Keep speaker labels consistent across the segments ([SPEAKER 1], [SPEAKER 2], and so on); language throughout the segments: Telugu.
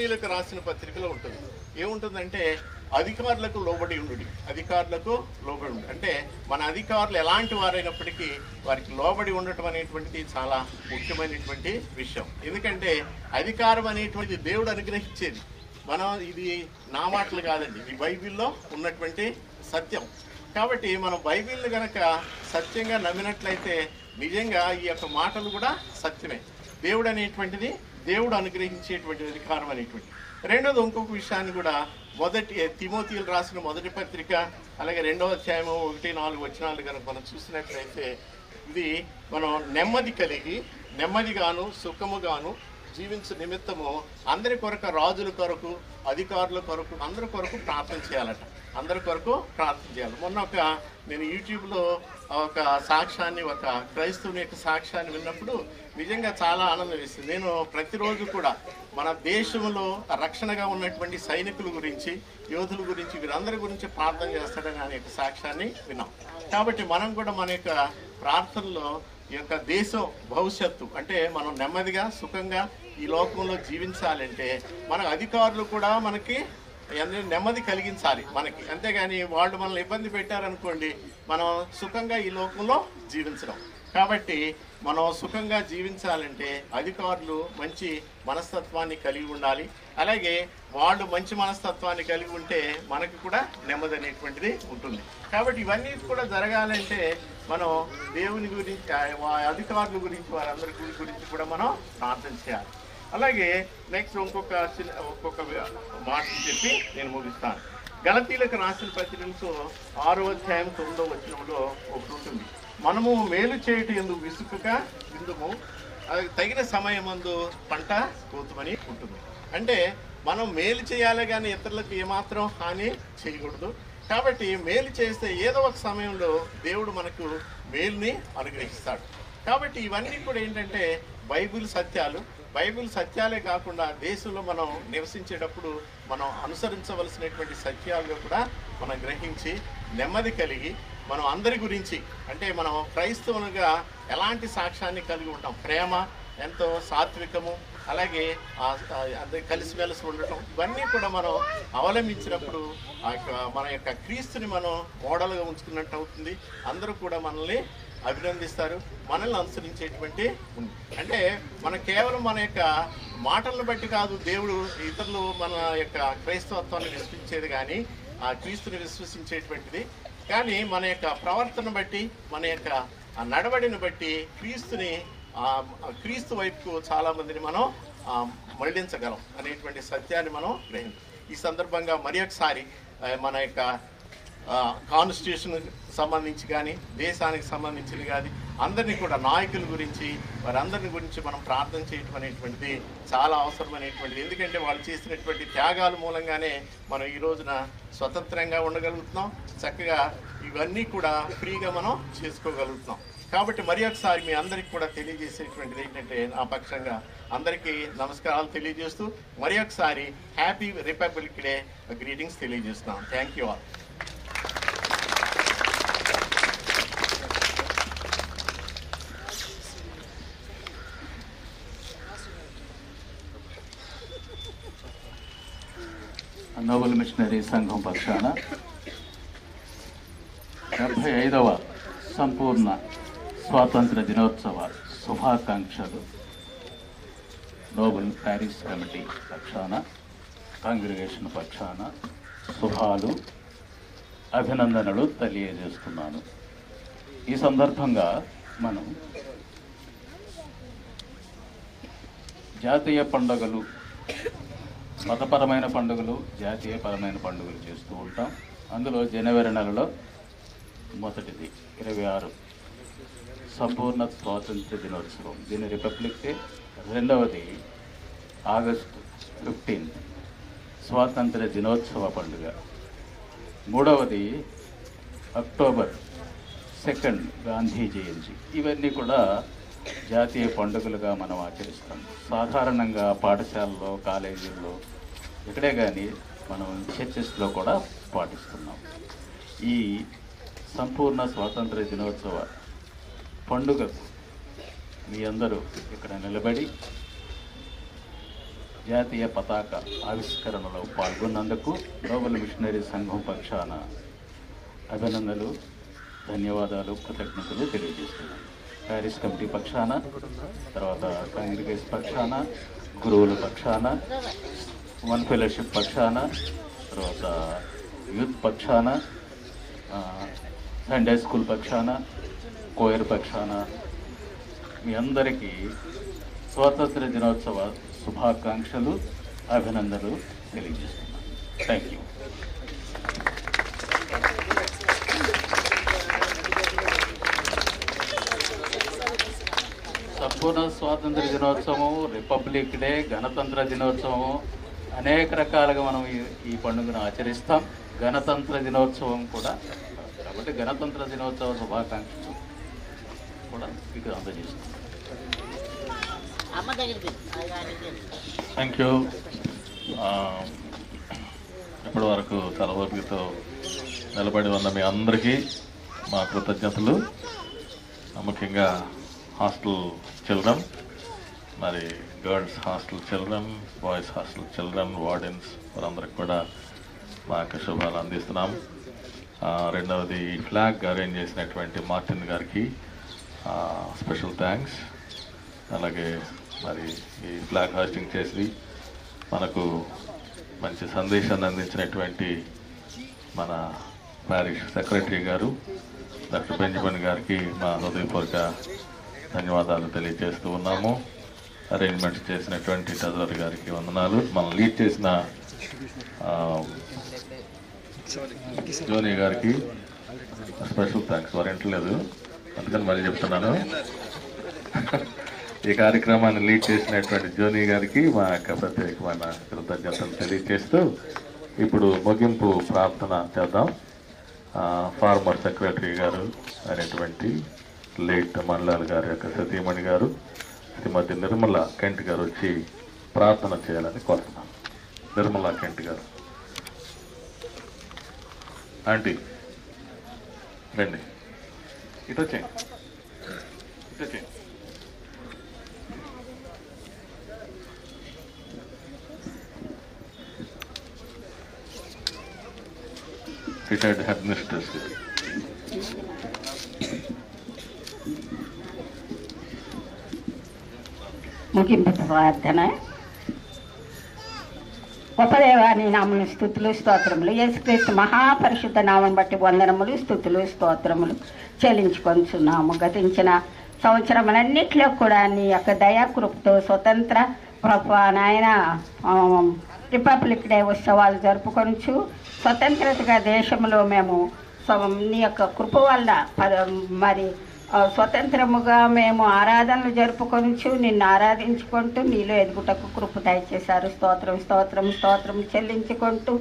[SPEAKER 1] రోమిలకు రాసిన పత్రికలో ఉంటుంది. ఏముంటుందంటే అధికారులకు లోబడి ఉండు అధికారులకు లోబడి ఉండు. అంటే మన అధికారులు ఎలాంటి వారైనప్పటికీ వారికి లోబడి ఉండటం అనేటువంటిది చాలా ముఖ్యమైనటువంటి విషయం. ఎందుకంటే అధికారం అనేటువంటిది దేవుడు అనుగ్రహించేది. మనం ఇది నా మాటలు కాదండి. ఇది బైబిల్లో ఉన్నటువంటి సత్యం. కాబట్టి మనం బైబిల్ని గనక సత్యంగా నమ్మినట్లయితే నిజంగా ఈ యొక్క మాటలు కూడా సత్యమే. దేవుడు అనేటువంటిది దేవుడు అనుగ్రహించేటువంటి అధికారం అనేటువంటి రెండోది ఇంకొక విషయాన్ని కూడా మొదటి తిమోతీలు రాసిన మొదటి పత్రిక అలాగే రెండవ అధ్యాయము ఒకటి నాలుగు వచనాలు కనుక మనం చూసినట్లయితే ఇది మనం నెమ్మది కలిగి నెమ్మదిగాను సుఖముగాను జీవించు నిమిత్తము అందరి కొరకు రాజుల కొరకు అధికారుల కొరకు అందరి కొరకు ప్రార్థన చేయాలట. అందరి కొరకు ప్రార్థన చేయాలి. మొన్న ఒక నేను యూట్యూబ్లో ఒక సాక్ష్యాన్ని ఒక క్రైస్తవుని యొక్క సాక్ష్యాన్ని విన్నప్పుడు నిజంగా చాలా ఆనందం వేసింది. నేను ప్రతిరోజు కూడా మన దేశంలో రక్షణగా ఉన్నటువంటి సైనికుల గురించి యోధుల గురించి వీరందరి గురించి ప్రార్థన చేస్తాడని అనే యొక్క సాక్ష్యాన్ని విన్నాం. కాబట్టి మనం కూడా మన యొక్క ప్రార్థనలో ఈ యొక్క దేశం భవిష్యత్తు అంటే మనం నెమ్మదిగా సుఖంగా ఈ లోకంలో జీవించాలంటే మన అధికారులు కూడా మనకి అన్ని నెమ్మది కలిగించాలి మనకి. అంతేగాని వాళ్ళు మనల్ని ఇబ్బంది పెట్టారనుకోండి మనం సుఖంగా ఈ లోకంలో జీవించడం. కాబట్టి మనం సుఖంగా జీవించాలంటే అధికారులు మంచి మనస్తత్వాన్ని కలిగి ఉండాలి. అలాగే వాళ్ళు మంచి మనస్తత్వాన్ని కలిగి ఉంటే మనకు కూడా నెమ్మది అనేటువంటిది ఉంటుంది. కాబట్టి ఇవన్నీ కూడా జరగాలంటే మనం దేవుని గురించి అధికారుల గురించి వారందరి గురించి కూడా మనం ప్రార్థన చేయాలి. అలాగే నెక్స్ట్ ఇంకొక ఒక్కొక్క మాట చెప్పి నేను ముగిస్తాను. గలతీలకు రాసిన ప్రచురించు ఆరో అధ్యాయం తొమ్మిదో వచనంలో ఒకటి ఉంటుంది. మనము మేలు చేయటం ఎందుకు విసుకక ఇందుము అది తగిన సమయం అందు పంట కోతుమని ఉంటుంది. అంటే మనం మేలు చేయాలి కానీ ఇతరులకు ఏమాత్రం హాని చేయకూడదు. కాబట్టి మేలు చేస్తే ఏదో ఒక సమయంలో దేవుడు మనకు మేలుని అనుగ్రహిస్తాడు. కాబట్టి ఇవన్నీ కూడా ఏంటంటే బైబిల్ సత్యాలు. బైబిల్ సత్యాలే కాకుండా దేశంలో మనం నివసించేటప్పుడు మనం అనుసరించవలసినటువంటి సత్యాలు కూడా మనం గ్రహించి నెమ్మది కలిగి మనం అందరి గురించి అంటే మనం క్రైస్తవులుగా ఎలాంటి సాక్ష్యాన్ని కలిగి ఉంటాం? ప్రేమ ఎంతో సాత్వికము అలాగే కలిసిమెలిసి ఉండటం ఇవన్నీ కూడా మనం అవలంబించినప్పుడు ఆ యొక్క మన యొక్క క్రీస్తుని మనం మోడల్గా ఉంచుకున్నట్టు అవుతుంది. అందరూ కూడా మనల్ని అభినందిస్తారు మనల్ని అనుసరించేటువంటి ఉంది. అంటే మన కేవలం మన యొక్క మాటలను బట్టి కాదు దేవుడు ఇతరులు మన యొక్క క్రైస్తవత్వాన్ని విశ్వసించేది కానీ ఆ క్రీస్తుని విశ్వసించేటువంటిది. కానీ మన యొక్క ప్రవర్తన బట్టి మన యొక్క నడవడిని బట్టి క్రీస్తుని క్రీస్తు వైపుకు చాలామందిని మనం మళ్ళించగలం అనేటువంటి సత్యాన్ని మనం గ్రహించాం ఈ సందర్భంగా మరి ఒకసారి మన యొక్క కాన్స్టిట్యూషన్ సంబంధించి కానీ దేశానికి సంబంధించి కానీ అందరినీ కూడా నాయకుల గురించి వారందరిని గురించి మనం ప్రార్థన చేయటం అనేటువంటిది చాలా అవసరమైనటువంటిది. ఎందుకంటే వాళ్ళు చేసినటువంటి త్యాగాల మూలంగానే మనం ఈ రోజున స్వతంత్రంగా ఉండగలుగుతున్నాం. చక్కగా ఇవన్నీ కూడా ఫ్రీగా మనం చేసుకోగలుగుతున్నాం. కాబట్టి మరి ఒకసారి మీ అందరికి కూడా తెలియజేసేటువంటిది ఏంటంటే నా పక్షంగా అందరికీ నమస్కారాలు తెలియజేస్తూ మరి ఒకసారి హ్యాపీ రిపబ్లిక్ డే గ్రీటింగ్స్ తెలియజేస్తున్నాం. Thank you all.
[SPEAKER 2] Noble missionary సంఘం పక్షాన డెబ్భై ఐదవ సంపూర్ణ స్వాతంత్ర దినోత్సవ శుభాకాంక్షలు నోబెల్ ప్యారిస్ కమిటీ పక్షాన కాంగ్రిగేషన్ పక్షాన శుభాలు అభినందనలు తెలియజేస్తున్నాను. ఈ సందర్భంగా మనం జాతీయ పండుగలు మతపరమైన పండుగలు జాతీయపరమైన పండుగలు చేస్తూ ఉంటాం. అందులో జనవరి నెలలో మొదటిది ఇరవై ఆరు సంపూర్ణ స్వాతంత్ర దినోత్సవం. దీని రిపబ్లిక్ డే రెండవది ఆగస్టు ఫిఫ్టీన్త్ స్వాతంత్ర దినోత్సవ పండుగ. మూడవది అక్టోబర్ సెకండ్ గాంధీ జయంతి. ఇవన్నీ కూడా జాతీయ పండుగలుగా మనం ఆచరిస్తాం. సాధారణంగా పాఠశాలలో కాలేజీల్లో ఇక్కడే కానీ మనం చర్చెస్లో కూడా పాటిస్తున్నాం. ఈ సంపూర్ణ స్వాతంత్ర దినోత్సవ పండుగకు మీ అందరూ ఇక్కడ నిలబడి జాతీయ పతాక ఆవిష్కరణలో పాల్గొన్నందుకు గ్లోబల్ మిషనరీ సంఘం పక్షాన అభినందనలు ధన్యవాదాలు కృతజ్ఞతలు తెలియజేస్తున్నాను. ప్యారిస్ కమిటీ పక్షాన తర్వాత కాంగ్రిగేస్ పక్షాన గురువుల పక్షాన వన్ ఫెలోషిప్ పక్షాన తర్వాత యూత్ పక్షాన సండే స్కూల్ పక్షాన కోయర్ పక్షాన మీ అందరికీ స్వాతంత్ర దినోత్సవ శుభాకాంక్షలు అభినందనలు తెలియజేస్తున్నాను. థ్యాంక్ యూ సంపూర్ణ స్వాతంత్ర దినోత్సవం రిపబ్లిక్ డే గణతంత్ర దినోత్సవం అనేక రకాలుగా మనం ఈ ఈ పండుగను ఆచరిస్తాం. గణతంత్ర దినోత్సవం కూడా కాబట్టి గణతంత్ర దినోత్సవ శుభాకాంక్షలు కూడా మీకు అందజేస్తాం.
[SPEAKER 3] అమ్మ దగ్గరికి
[SPEAKER 4] థ్యాంక్ యూ ఇప్పటి వరకు తల ఓపికతో నిలబడి ఉన్న మీ అందరికీ మా కృతజ్ఞతలు. ముఖ్యంగా హాస్టల్ చిల్డ్రన్ మరి girls hostel children boys hostel children wardens వారందరికి కూడా మా యొక్క శుభాలు అందిస్తున్నాం రెండవది ఫ్లాగ్ అరేంజ్ చేసినటువంటి మార్టిన్ గారికి స్పెషల్ థ్యాంక్స్ అలాగే మరి ఈ ఫ్లాగ్ హాస్టింగ్ చేసి మనకు మంచి సందేశాన్ని అందించినటువంటి మన ప్యారిష్ సెక్రటరీ గారు డాక్టర్ బెంజమిన్ గారికి మా హృదయపూర్వక ధన్యవాదాలు తెలియజేస్తూ ఉన్నాము. అరేంజ్మెంట్స్ చేసినటువంటి ట్రెజరర్ గారికి వందనాలు. మనం లీడ్ చేసిన జోనీ జోని గారికి స్పెషల్ థ్యాంక్స్ వారు అందుకని మళ్ళీ చెప్తున్నాను. ఈ కార్యక్రమాన్ని లీడ్ చేసినటువంటి జోని గారికి మా యొక్క ప్రత్యేకమైన కృతజ్ఞతలు తెలియజేస్తూ ఇప్పుడు ముగింపు ప్రార్థన చేద్దాం. ఫార్మర్ సెక్రటరీ గారు అనేటువంటి లేట్ మన్లాల్ గారి యొక్క సతీమణి గారు శ్రీమతి నిర్మల కెంట్ గారు వచ్చి ప్రార్థన చేయాలని కోరుతున్నాను నిర్మల కెంట్ గారు. ఆంటీ రండి. ఇటు వచ్చేయండి. ఇటు వచ్చేయండి. రిటైర్డ్ హెడ్
[SPEAKER 5] ముగింపు ప్రార్థన ఉపదేవాని నామను స్థుతులు స్తోత్రములు. యేసుక్రీస్తు మహాపరిశుద్ధ నామం బట్టి వందనములు స్థుతులు స్తోత్రములు చెల్లించుకొంచున్నాము. గతించిన సంవత్సరములన్నింటిలో కూడా నీ యొక్క దయాకృపతో స్వతంత్ర ప్రభు నాయన రిపబ్లిక్ డే ఉత్సవాలు జరుపుకొనుచు స్వతంత్రతగా దేశంలో మేము నీ యొక్క కృప వల్ల మరి స్వతంత్రముగా మేము ఆరాధనలు జరుపుకొనిచ్చు నిన్ను ఆరాధించుకుంటూ నీలో ఎదుగుటకు కృప దయచేశారు. స్తోత్రం స్తోత్రం స్తోత్రం చెల్లించుకుంటూ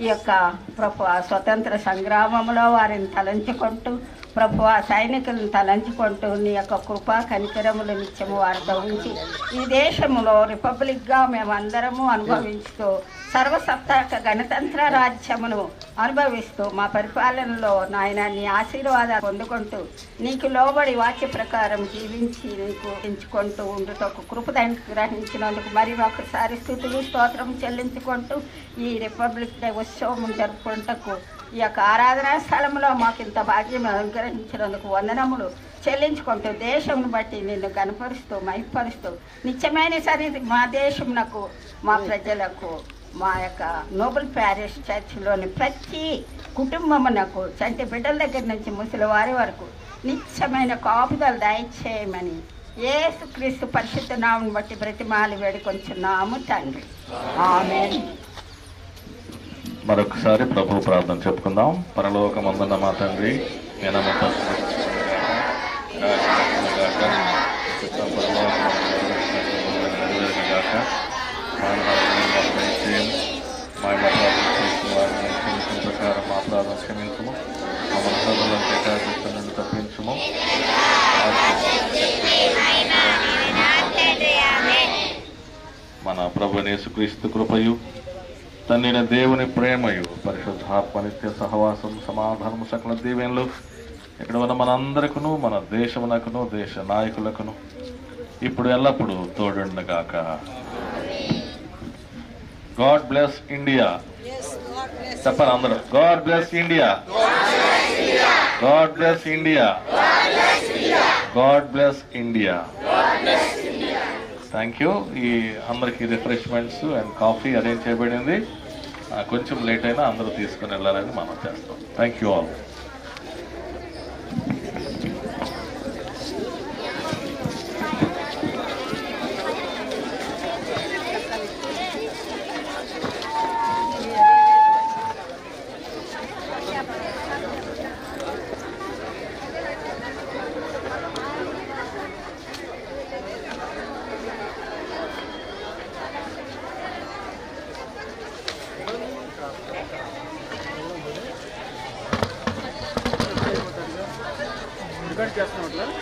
[SPEAKER 5] ఈ యొక్క ప్రభు ఆ స్వతంత్ర సంగ్రామంలో వారిని తలంచుకుంటూ ప్రభు ఆ సైనికులను తలంచుకుంటూ నీ యొక్క కృపా కనికరములు నిత్యము వారితో ఉంచి ఈ దేశంలో రిపబ్లిక్గా మేమందరము అనుభవించుతూ సర్వసత్తాక గణతంత్ర రాజ్యమును అనుభవిస్తూ మా పరిపాలనలో నాయన నీ ఆశీర్వాదాలు పొందుకుంటూ నీకు లోబడి వాక్య ప్రకారం జీవించి నీకు ఎంచుకుంటూ ఉండుటకు కృపదాన్ని గ్రహించినందుకు మరి ఒకసారి స్థుతులు స్తోత్రం చెల్లించుకుంటూ ఈ రిపబ్లిక్ డే ఉత్సవం జరుపుకుంటకు ఈ యొక్క ఆరాధనా స్థలంలో మాకు ఇంత భాగ్యం అనుగ్రహించినందుకు వందనములు చెల్లించుకుంటూ దేశంను బట్టి నిన్ను కనపరుస్తూ మైపరుస్తూ నిత్యమైన సన్నిధి మా దేశమునకు మా ప్రజలకు. మా యొక్క నోబెల్ ప్యారిస్ చర్చిలోని ప్రతి కుటుంబమునకు చంటి బిడ్డల దగ్గర నుంచి ముసలివారి వరకు నిత్యమైన కాపుదలు దయచేయమని యేసుక్రీస్తు పరిశుద్ధ నామను బట్టి బ్రతిమాలి వేడుకొంచున్నాము తండ్రి. ఆమె
[SPEAKER 4] మరొకసారి ప్రభు ప్రార్థన చెప్పుకుందాం. పరలోకమందున్న మా తండ్రి నేను క్షమించము మా మనసులను తప్పించము మన ప్రభు యేసుక్రీస్తు కృపయు తండ్రిన దేవుని ప్రేమయు పరిశుద్ధాత్మ నిత్య సహవాసం సమాధానము సకల దీవెనలు ఇక్కడ ఉన్న మనందరికను మన దేశమునకును దేశ నాయకులకును ఇప్పుడు ఎల్లప్పుడూ తోడుండగాక. God bless India. చెప్పాలి అందరూ. God bless India. God bless India. God bless India. Thank you. ఈ అందరికి రిఫ్రెష్మెంట్స్ అండ్ కాఫీ అరేంజ్ చేయబడింది. కొంచెం లేట్ అయినా అందరూ తీసుకుని వెళ్ళాలని మనం చేస్తాం. Thank you all.
[SPEAKER 3] చేస్తున్నాం